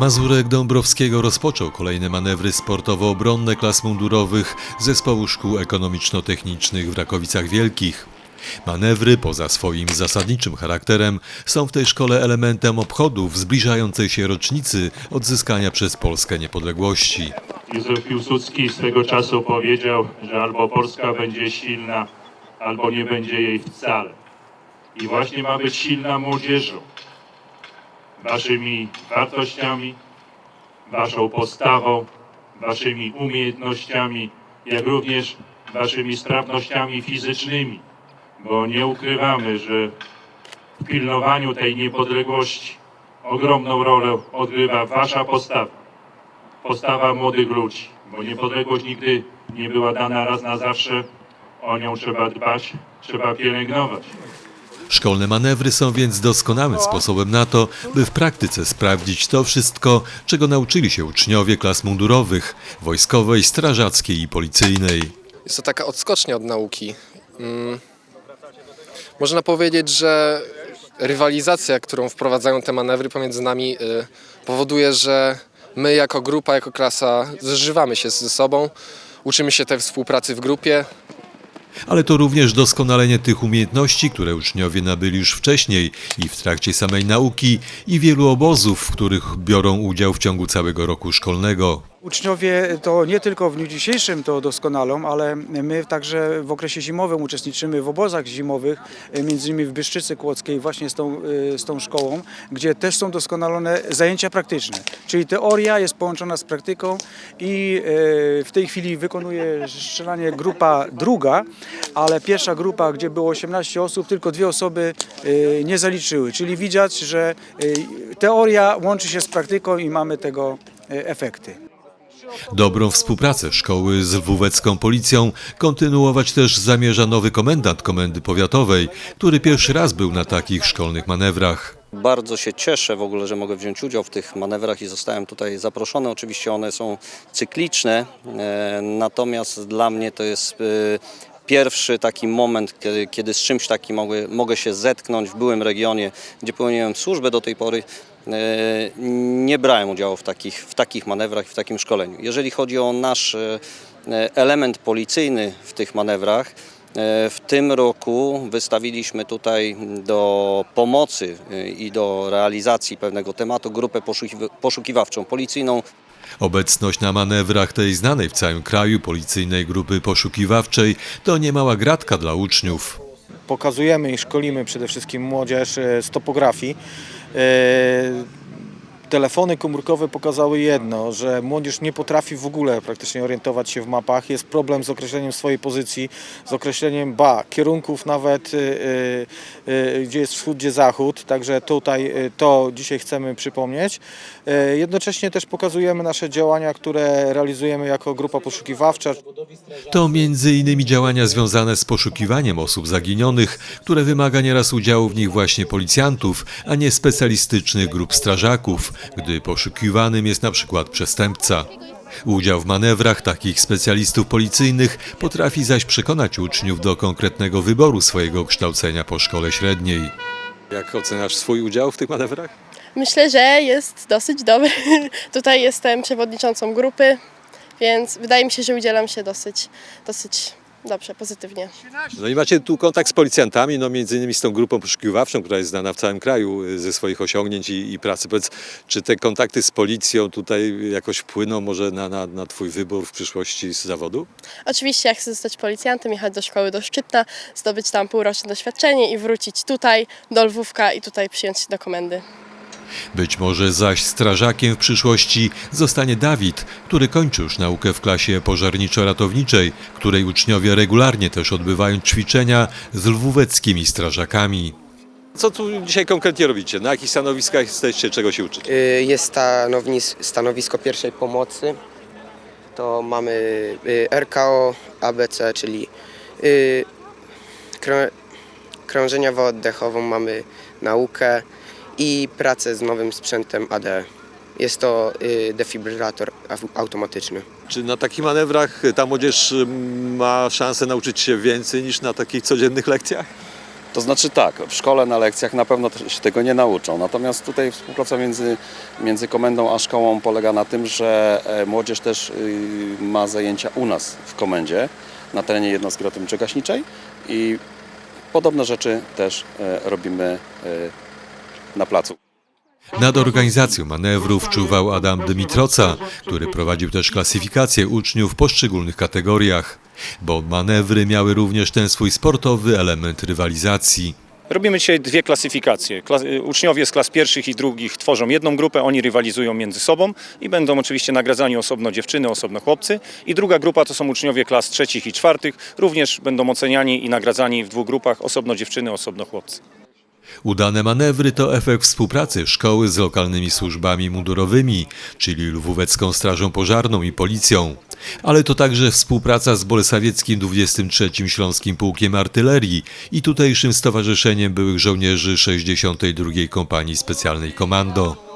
Mazurek Dąbrowskiego rozpoczął kolejne manewry sportowo-obronne klas mundurowych Zespołu Szkół Ekonomiczno-Technicznych w Rakowicach Wielkich. Manewry, poza swoim zasadniczym charakterem, są w tej szkole elementem obchodów zbliżającej się rocznicy odzyskania przez Polskę niepodległości. Józef Piłsudski swego czasu powiedział, że albo Polska będzie silna, albo nie będzie jej wcale. I właśnie ma być silna młodzieżą. Waszymi wartościami, waszą postawą, waszymi umiejętnościami, jak również waszymi sprawnościami fizycznymi. Bo nie ukrywamy, że w pilnowaniu tej niepodległości ogromną rolę odgrywa wasza postawa postawa młodych ludzi, bo niepodległość nigdy nie była dana raz na zawsze. O nią trzeba dbać, trzeba pielęgnować. Szkolne manewry są więc doskonałym sposobem na to, by w praktyce sprawdzić to wszystko, czego nauczyli się uczniowie klas mundurowych, wojskowej, strażackiej i policyjnej. Jest to taka odskocznia od nauki. Mm. Można powiedzieć, że rywalizacja, którą wprowadzają te manewry pomiędzy nami, y, powoduje, że my jako grupa, jako klasa zżywamy się ze sobą, uczymy się tej współpracy w grupie, Ale to również doskonalenie tych umiejętności, które uczniowie nabyli już wcześniej i w trakcie samej nauki i wielu obozów, w których biorą udział w ciągu całego roku szkolnego. Uczniowie to nie tylko w dniu dzisiejszym to doskonalą, ale my także w okresie zimowym uczestniczymy w obozach zimowych, e, między innymi w Byszczycy Kłodzkiej właśnie z tą, e, z tą szkołą, gdzie też są doskonalone zajęcia praktyczne. Czyli teoria jest połączona z praktyką i e, w tej chwili wykonuje strzelanie grupa druga, ale pierwsza grupa, gdzie było 18 osób, tylko dwie osoby nie zaliczyły. Czyli widać, że teoria łączy się z praktyką i mamy tego efekty. Dobrą współpracę szkoły z lwówecką policją kontynuować też zamierza nowy komendant Komendy Powiatowej, który pierwszy raz był na takich szkolnych manewrach. Bardzo się cieszę w ogóle, że mogę wziąć udział w tych manewrach i zostałem tutaj zaproszony. Oczywiście one są cykliczne, e, natomiast dla mnie to jest e, pierwszy taki moment, kiedy, z czymś takim mogę, mogę się zetknąć w byłym regionie, gdzie pełniłem służbę do tej pory. E, Nie brałem udziału w takich, w takich manewrach i w takim szkoleniu. Jeżeli chodzi o nasz e, element policyjny w tych manewrach, E, W tym roku wystawiliśmy tutaj do pomocy i do realizacji pewnego tematu grupę poszukiw- poszukiwawczą policyjną. Obecność na manewrach tej znanej w całym kraju policyjnej grupy poszukiwawczej to niemała gratka dla uczniów. pokazujemy i szkolimy przede wszystkim młodzież z topografii. E, Telefony komórkowe pokazały jedno, że młodzież nie potrafi w ogóle praktycznie orientować się w mapach. Jest problem z określeniem swojej pozycji, z określeniem ba, kierunków nawet, e, e, gdzie jest wschód, gdzie zachód. Także tutaj to dzisiaj chcemy przypomnieć. Jednocześnie też pokazujemy nasze działania, które realizujemy jako grupa poszukiwawcza. To między innymi działania związane z poszukiwaniem osób zaginionych, które wymaga nieraz udziału w nich właśnie policjantów, a nie specjalistycznych grup strażaków, gdy poszukiwanym jest na przykład przestępca. Udział w manewrach takich specjalistów policyjnych potrafi zaś przekonać uczniów do konkretnego wyboru swojego kształcenia po szkole średniej. Jak oceniasz swój udział w tych manewrach? Myślę, że jest dosyć dobry. Tutaj jestem przewodniczącą grupy, więc wydaje mi się, że udzielam się dosyć, dosyć dobrze, pozytywnie. No i macie tu kontakt z policjantami, no między innymi z tą grupą poszukiwawczą, która jest znana w całym kraju y, ze swoich osiągnięć i, i pracy. Powiedz, czy te kontakty z policją tutaj jakoś wpłyną może na, na, na twój wybór w przyszłości z zawodu? Oczywiście, jak chcę zostać policjantem, jechać do szkoły do Szczytna, zdobyć tam półroczne doświadczenie i wrócić tutaj do Lwówka i tutaj przyjąć się do komendy. Być może zaś strażakiem w przyszłości zostanie Dawid, który kończy już naukę w klasie pożarniczo-ratowniczej, której uczniowie regularnie też odbywają ćwiczenia z lwóweckimi strażakami. Co tu dzisiaj konkretnie robicie? Na jakich stanowiskach jesteście? Czego się uczycie? Y, Jest stanowisko pierwszej pomocy. To mamy y, RKO, ABC, czyli y, krą- krążeniową oddechową, mamy naukę i pracę z nowym sprzętem ADE. Jest to y, defibrylator au- automatyczny. Czy na takich manewrach ta młodzież y, ma szansę nauczyć się więcej niż na takich codziennych lekcjach? To znaczy tak, w szkole na lekcjach na pewno się tego nie nauczą. Natomiast tutaj współpraca między, między komendą a szkołą polega na tym, że e, młodzież też y, ma zajęcia u nas w komendzie na terenie jednostki ratowniczo-gaśniczej i podobne rzeczy też e, robimy e, na placu. Nad organizacją manewrów czuwał Adam Dymitroca, który prowadził też klasyfikację uczniów w poszczególnych kategoriach, bo manewry miały również ten swój sportowy element rywalizacji. Robimy dzisiaj dwie klasyfikacje. Klas- uczniowie z klas pierwszych i drugich tworzą jedną grupę, oni rywalizują między sobą i będą oczywiście nagradzani osobno dziewczyny, osobno chłopcy. I druga grupa to są uczniowie klas trzecich i czwartych, również będą oceniani i nagradzani w dwóch grupach, osobno dziewczyny, osobno chłopcy. Udane manewry to efekt współpracy szkoły z lokalnymi służbami mundurowymi, czyli Lwówecką Strażą Pożarną i Policją. Ale to także współpraca z Bolesławieckim 23. Śląskim Pułkiem Artylerii i tutejszym Stowarzyszeniem Byłych Żołnierzy 62. Kompanii Specjalnej Komando.